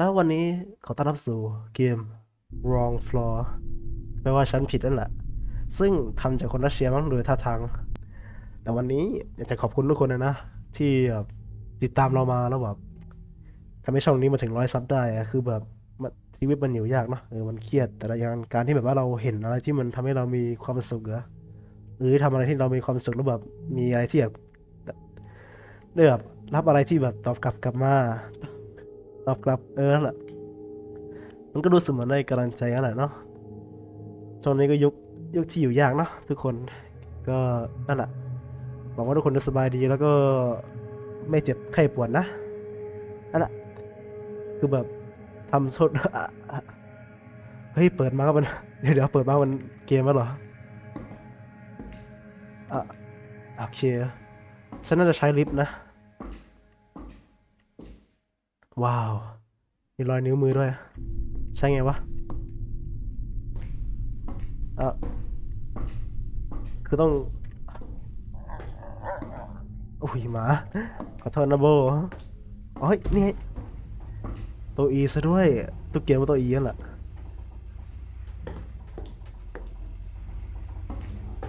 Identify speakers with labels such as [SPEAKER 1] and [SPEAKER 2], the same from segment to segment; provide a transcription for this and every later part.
[SPEAKER 1] แล้ววันนี้ขอต้อนรับสู่เกม Wrong Floor แปลว่าฉันผิดนั่นแหละ ซึ่งทำจากคนรัสเซียมั้งโดยท่าทาง แต่วันนี้อยากจะขอบคุณทุกคนนะนะ ที่แบบติดตามเรามาแล้วแบบทำให้ช่องนี้มาถึงร้อยซับได้อะคือแบบมันชีวิตมันอยู่ยากเนาะเออมันเครียด แต่ละอย่างการที่แบบว่าเราเห็นอะไรที่มันทำให้เรามีความสุขเหรอหรือทำอะไรที่เรามีความสุขแล้วแบบมีอะไรที่แบบได้แบบรับอะไรที่แบบตอบกลับกลับมา ตอบกลับเออแหละมันก็รู้สึกเหมือนได้กำลังใจนั่นแหละเนาะช่วงนี้ก็ยุคยุคที่อยู่ยากเนาะทุกคนก็นั่นแหละหวังว่าทุกคนจะสบายดีแล้วก็ไม่เจ็บไข้ปวดนะนั่นแหละคือแบบทำโทษอะอะเฮ้ยเปิดมาก็มันเดี๋ยวเดี๋ยวเปิดมามันเกมแล้วเหรออะโอเคฉันน่าจะใช้ลิฟต์นะ ว้าว มีรอยนิ้วมือด้วย ใช่ไงวะ เอะคือต้องโอ้ยหมา ขอโทษนะโบอ๋อเฮ้ยนี่ตัวอีซะด้วยตุกเกมว่าตัวอีนั่นแหละ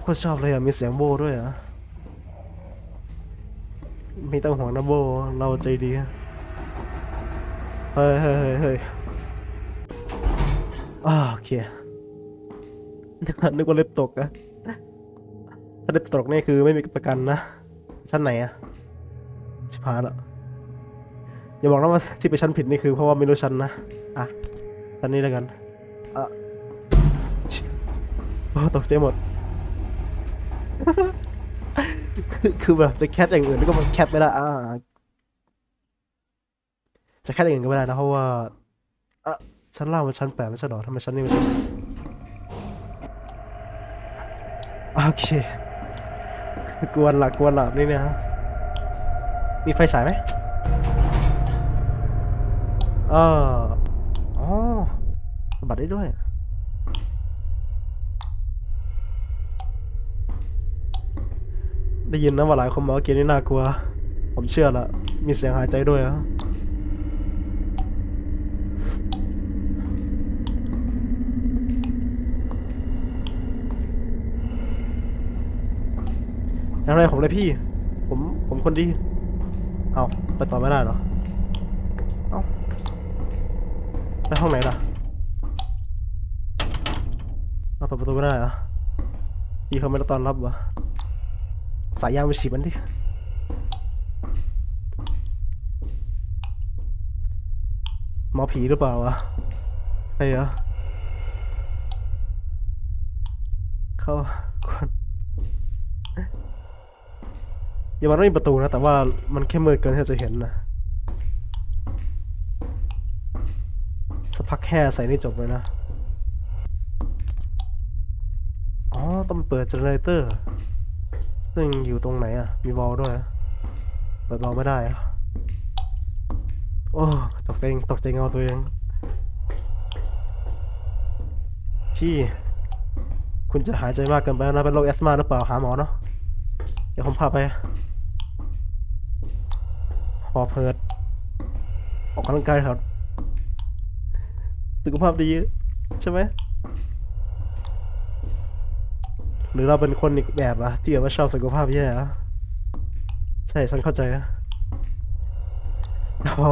[SPEAKER 1] โคตรชอบเลยอะ มีเสียงโบด้วยอะไม่ต้องห่วงนะโบ เราใจดี เฮ้ยเฮ้ยเฮ้ยเฮ้ยอ่าโอเคนึกว่านึกว่าเล็บตกอะถ้าเล็บตกนี่คือไม่มีประกันนะ ชั้นไหนอะชิบหายละอย่าบอกนะว่าที่ไปชั้นผิดนี่คือเพราะว่าไม่รู้ชั้นนะ อะ ชั้นนี้แล้วกันอะโอ้ตกใจหมดคือคือแบบจะแคทอย่างอื่นก็มันแคทไม่ได้อ่า จะแค่อย่างอื่นก็ไม่ได้นะเพราะว่าเอะชั้นล่างมันชั้นแปดไม่ใช่หรอทำไมชั้นนี้มันชั้นโอเคกวนหลักกวนหลับนี่นี่ยฮะมีไฟฉายไหมเอออ๋อสบัดได้ด้วยได้ยินนะว่าหลายคนบอกว่าเกมนี้น่ากลัว ผมเชื่อละ มีเสียงหายใจด้วยอะ อย่างไรผมเลยพี่ ผมผมคนดี เอาไปต่อไม่ได้เหรอ เอาไปห้องไหนล่ะเอาเปิดประตูไม่ได้เหรอพี่เขาไม่ได้ต้อนรับวะสายยางไปฉีดมันดิหมอผีหรือเปล่าวะใช่เหรอเข้าก่อน อย่ามาต้องมีประตูนะ แต่ว่ามันแค่มืดเกินที่จะเห็นนะสักพักแค่ใส่นี่จบเลยนะ อ๋อ ต้องเปิดเจเนเรเตอร์ ซึ่งอยู่ตรงไหนอะ มีวอลด้วย เปิดวอลไม่ได้อะโอ้ตกใจตกใจเงาตัวเองพี่ คุณจะหายใจมากเกินไปนะเป็นโรคแอสมาหรือเปล่าหาหมอเนาะเดี๋ยวผมพาไป หอบเพิดออกกำลังกายครับสุขภาพดีใช่ไหมหรือเราเป็นคนอีกแบบอะที่แบบว่าชอบสุขภาพแย่อะใช่ฉันเข้าใจอะโอ้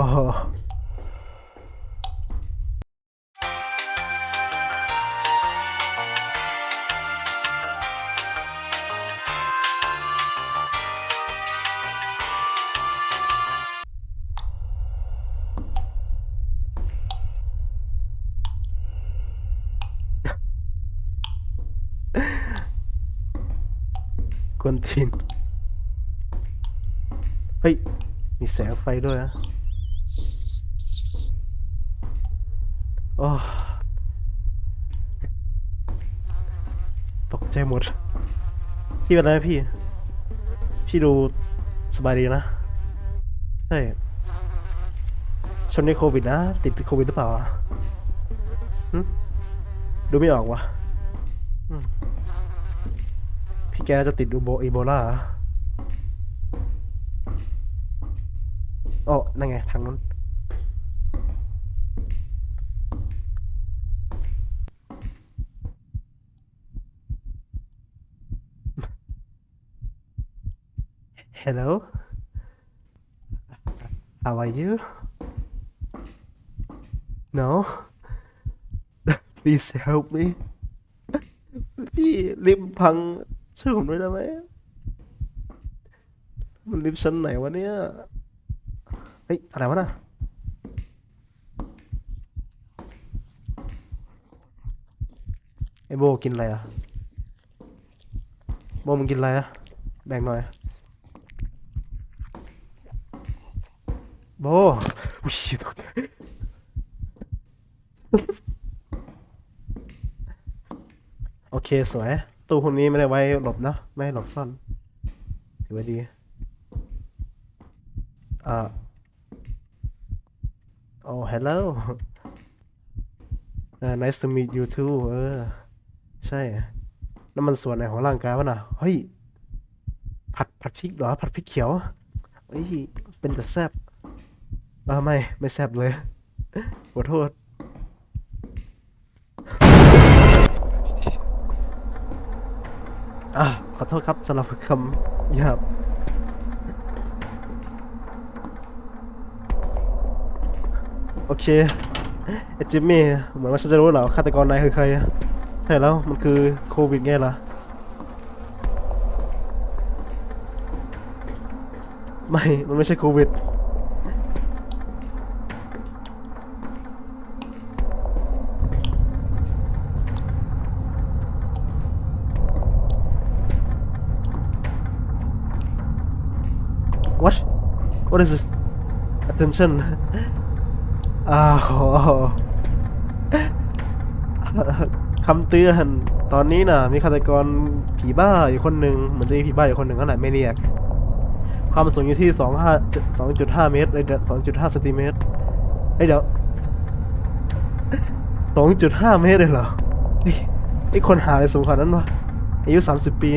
[SPEAKER 1] วนตีน เฮ้ย มีแสงไฟด้วยนะโอ้ตกใจหมด พี่เป็นไรไหมพี่ พี่ดูสบายดีนะ ใช่ช่วงนี้โควิดนะ ติดโควิดหรือเปล่าดูไม่ออกวะ แกจะติดอุโบอีโบลาโอ้นั่นไง ทางนู้น Hello How are you No Please help me พี่ลิมพัง ช่วยผมด้วยได้ไหมมันลิฟต์ชั้นไหนวะเนี่ยเฮ้ยอะไรวะน่ะไอโบกินอะไรอะโบมึงกินอะไรอะแบ่งหน่อยโบอุ้ยตกใจโอเคสวย ตู้พวกนี้ไม่ได้ไว้หลบนะไม่ให้หลบซ่อนถือว่าดีอ่าโอ้ hello เออ nice to meet you too เออ ใช่นั่นมันส่วนไหนของร่างกายวะน่ะเฮ้ย ผัดผัดพริกเหรอ ผัดพริกเขียวเฮ้ย เป็นแต่แซบเออไม่ ไม่แซบเลยขอโทษ อะขอโทษครับสำหรับคำหยาบโอเคไอจิมมี่เหมือนว่าฉันจะรู้เหรอฆาตกรนายคือใครใช่แล้วมันคือโควิดไงล่ะไม่ มันไม่ใช่โควิด What What is this Attention อ้าวคำเตือน ตอนนี้น่ะ มีฆาตกรผีบ้าอยู่คนหนึ่งเหมือนจะมีผีบ้าอยู่คนหนึ่งนั่นแหละไม่เรียก ความสูงอยู่ที่สองห้าสองจุดห้าเมตรเลยสองจุดห้าเซนติเมตรเอ้ยเดี๋ยวสองจุดห้าเมตรเลยเหรอ นี่ไอ้คนหาอะไรสูงขนาดนั้นวะ อายุสามสิบปี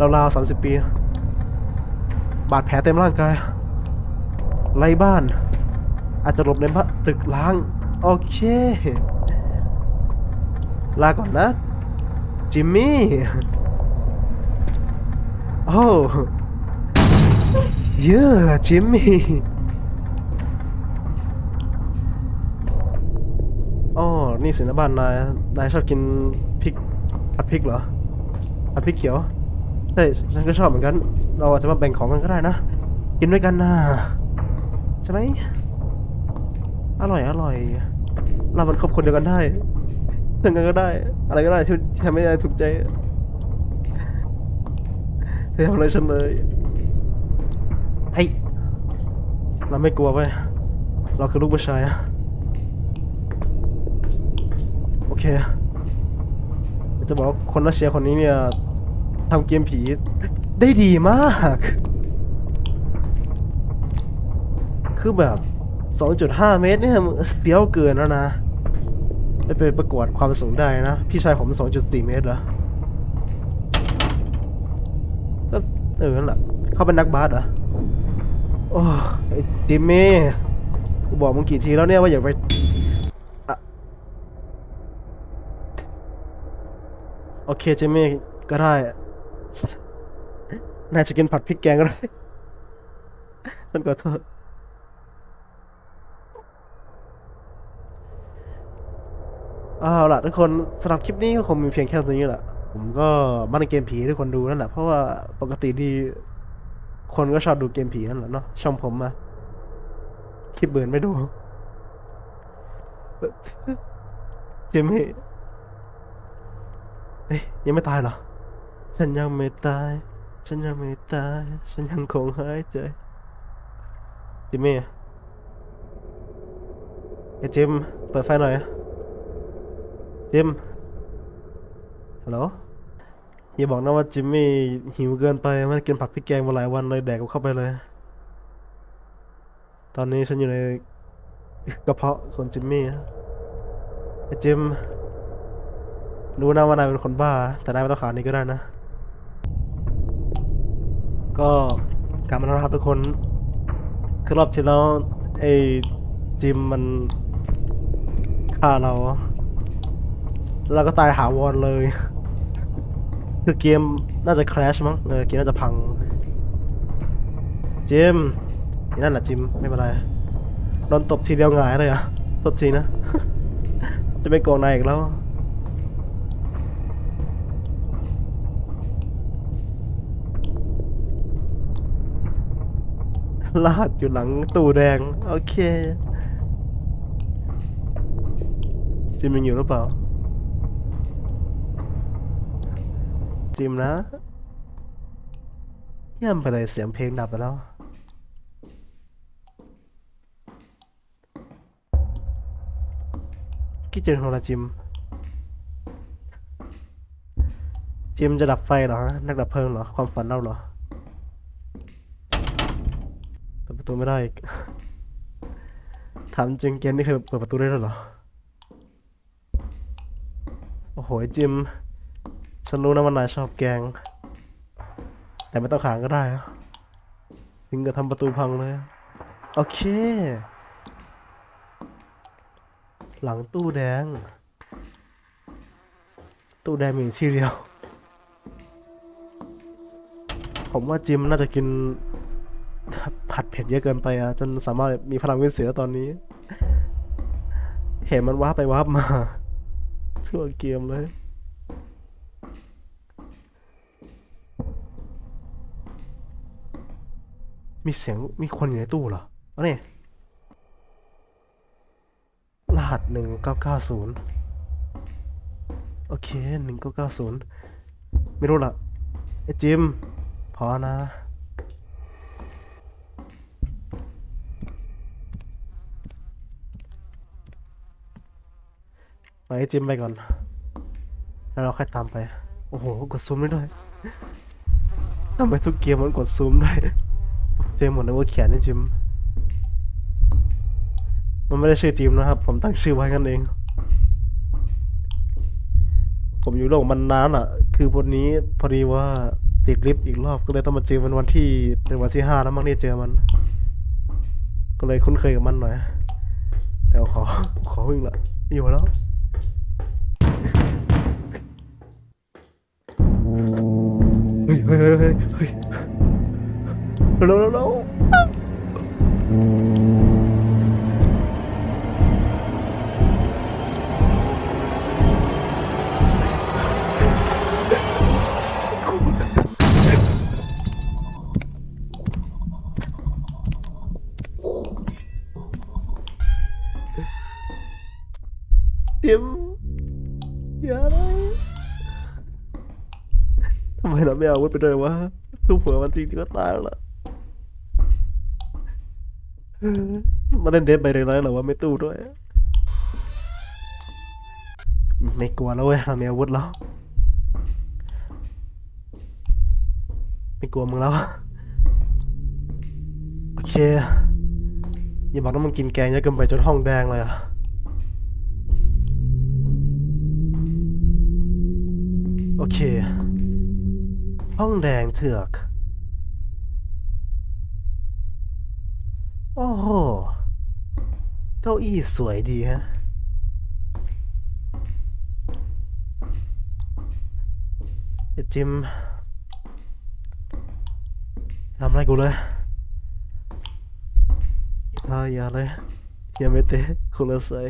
[SPEAKER 1] ราวๆสามสิบปี บาดแผลเต็มร่างกาย ไรบ้าน อาจจะหลบในบ้านตึกล้าง โอเค ลาก่อนนะ จิมมี่ โอ้เยอะจิมมี่อ๋อนี่สินะบ้านนาย นายชอบกินพริกผัดพริกเหรอผัดพริกเขียวใช่ฉันก็ชอบเหมือนกัน เราอาจจะมาแบ่งของกันก็ได้นะ กินด้วยกันนะใช่ไหมอร่อยอร่อย เรามันคบคนเดียวกันได้เพื่อนกันก็ได้ อะไรก็ได้ที่ทำให้นายถูกใจเฮ้ยทำอะไรฉันเลยเฮ้ยเราไม่กลัวเว้ยเราคือลูกผู้ชายโอเค จะบอกคนรัสเซียคนนี้เนี่ยทำเกมผี ได้ดีมาก คือแบบ 2.5 เมตรเนี่ยเฟี้ยวเกินแล้วนะ ไปไปประกวดความสูงได้นะ พี่ชายผม 2.4 เมตรเหรอก็เออนั่นแหละเขาเป็นนักบาสเหรอ โอ้ไอ้จิมมี่กูบอกมึงกี่ทีแล้วเนี่ยว่าอย่าไปอะโอเคจิมมี่ก็ได้ น่าจะกินผัดพริกแกงก็ได้ฉันขอโทษเอาล่ะทุกคนสำหรับคลิปนี้ก็คงมีเพียงแค่นี้แหละ ผมก็มาในเกมผีทุกคนดูนั่นแหละ เพราะว่าปกติดี คนก็ชอบดูเกมผีนั่นแหละเนาะช่องผมมาคลิปเบิร์นไม่ดูเจมี่เอ้ยยังไม่ตายเหรอ ฉันยังไม่ตาย ฉันยังไม่ตาย ฉันยังคงหายใจเจมี่ไอ้จิม เปิดไฟหน่อย จิม ฮัลโหล อย่าบอกนะว่าจิมมี่หิวเกินไปไม่ได้กินผัดพริกแกงมาหลายวันเลยแดกกูเข้าไปเลย ตอนนี้ฉันอยู่ในกระเพาะส่วนจิมมี่ไอ้จิม รู้นะว่านายเป็นคนบ้า แต่นายไม่ต้องขานี้ก็ได้นะ ก็กลับมาแล้วครับทุกคนคือรอบที่แล้วไอ้จิมมันฆ่าเราเราก็ตายหาวรเลย คือเกมน่าจะ crash มั้งเออเกมน่าจะพัง จิมนั่นแหละจิมไม่เป็นไรโดนตบทีเดียวหงายเลยอะโทษทีนะ จะไม่โกงนายอีกแล้ว ลาดอยู่หลังตู้แดง โอเคจิมยังอยู่หรือเปล่า จิมนะเยี่ยมไปเลยเสียงเพลงดับไปแล้วคิดเจอของเราจิม จิมจะดับไฟเหรอ นักดับเพลิงเหรอ ความฝันเราเหรอเประตูไม่ได้อีกถามจริงเกมนี่เคยเปิดประตูได้แล้วเหรอ โอ้โหจิม ฉันรู้นะว่านายชอบแกง แต่ไม่ต้องขางก็ได้ะถึงกับทำประตูพังเลย โอเค หลังตู้แดง ตู้แดงมีที่เดียว ผมว่าจิมน่าจะกิน ผัดเผ็ดเยอะเกินไปอะจนสามารถมีพลังวิเศษได้ตอนนี้ เห็นมันว้าไปว้ามาทั่วเกมเลยมีเสียงมีคนอยู่ในตู้เหรอวะเนี่ยรหัสหนึ่งเก้าเก้าศูนย์โอเคหนึ่งเก้าเก้าศูนย์ไม่รู้ละไอ้จิม พอนะ ปไอ้จิมไปก่อน แล้วเราค่อยตามไป โอ้โห กดซูมได้ด้วยทำไมทุกเกมมันกดซูมได้เจมหมดเลยว่าเขียนนี่จิม มันไม่ได้ชื่อจิมนะครับ ผมตั้งชื่อไว้กันเอง ผมอยู่โลกมันนานอะ คือวันนี้พอดีว่าติดลิฟต์อีกรอบก็เลยต้องมาเจอมันวันที่เป็นวันที่ห้าแล้วมั้งที่เจอมัน ก็เลยคุ้นเคยกับมันหน่อย แต่ขอขอวิ่งละอยู่แล้ว เฮ้ยเฮ้ยเฮ้ยเฮ้ยเฮ้ยเร็วเร็วเร็วเตรียมอย่าอะไรทำ ไมเราไม่เอาอาวุธไปด้วยวะทุกหัวมันจริงที่ก็ตายแล้วล่ะมาเล่นเดฟไปเลยนะเหรอว่าไม่ตู้ด้วย ไม่กลัวแล้วเว้ยเรามีอาวุธแล้ว ไม่กลัวมึงแล้ว โอเค อย่าบอกว่ามึงกินแกงเยอะเกินไปจนห้องแดงเลยอะโอเค ห้องแดงเถือก โอ้โห เก้าอี้สวยดีฮะไอ้จิมทำอะไรกูเลยอย่าอย่าเลยอย่าไม่เตะคุณละใส่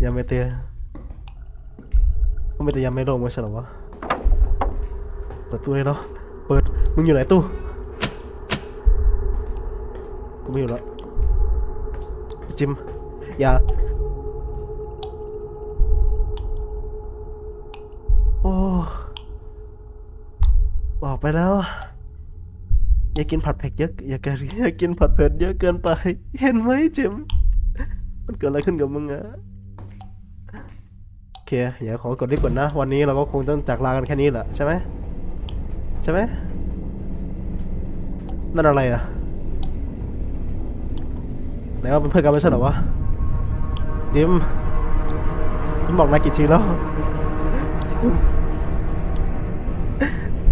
[SPEAKER 1] อย่าไม่เตะก็ไม่แต่ยังไม่ลงไม่ใช่หรอวะ เปิดตู้เลยเนาะ เปิด มึงอยู่ไหนตู้ กูไม่อยู่แล้ว จิม อย่า โอ้บอกไปแล้ว อย่ากินผัดเผ็ดเยอะ อย่ากินอย่ากินผัดเผ็ดเยอะเกินไป เห็นไหมจิม มันเกิดอะไรขึ้นกับมึงอะโอเคเดี๋ยวขอกดลิฟต์ก่อนนะ วันนี้เราก็คงต้องจากลากันแค่นี้แหละใช่ไหม ช่ไหมนั่นอะไรอะไหนว่าเป็นเพื่อนกันไม่ใช่หรอวะจิมฉันบอกนายกี่ทีแล้ว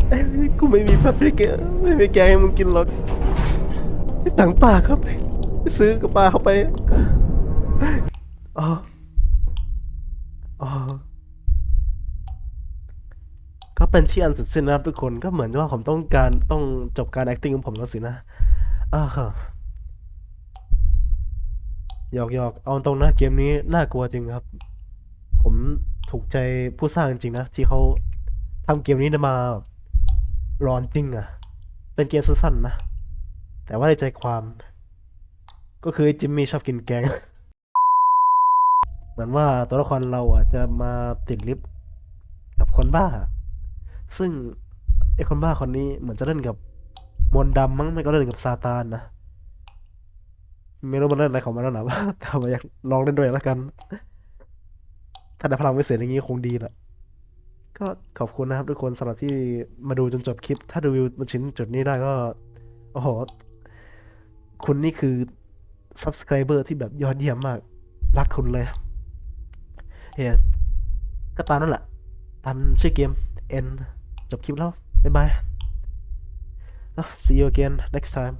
[SPEAKER 1] เอ้กูไม่มีพับริกไม่มีแกงให้มึงกินหรอกไปสั่งปลาเข้าไปไปซื้อกับปลาเข้าไปอ๋ออ๋อก็ เป็นที่อันเสร็จสิ้นนะครับทุกคนก็เหมือนว่าผมต้องการต้องจบการ acting ของผมแล้วสินะอ่าฮะหยอกหยอกเอาตรงนะเกมนี้น่ากลัวจริงครับ ผมถูกใจผู้สร้างจริงนะ ที่เขาทำเกมนี้มาร้อนจริงอะเป็นเกมสั้นๆนะ แต่ว่าในใจความ ก็คือจิมมี่ชอบกินแกง เหมือนว่าตัวละครเราอะจะมาติดลิฟต์กับคนบ้า ซึ่งไอ้คนบ้าคนนี้เหมือนจะเล่นกับมนดำมั้งไม่ก็เล่นกับซาตานนะไม่รู้มันเล่นอะไรของมันแล้วนะแต่ว่าอยากลองเล่นด้วยแล้วกัน ถ้าได้พลังวิเศษอย่างนี้คงดีแหละก็ขอบคุณนะครับทุกคนสำหรับที่มาดูจนจบคลิป ถ้าดูวิวมาชิ้นจุดนี้ได้ก็โอ้โหคุณนี่คือ subscriber ที่แบบยอดเยี่ยมมาก รักคุณเลยเฮ้ยก็ตามนั่นแหละ ตามชื่อเกม N จบคลิปแล้ว บ๊ายบายแล้ว see you again next time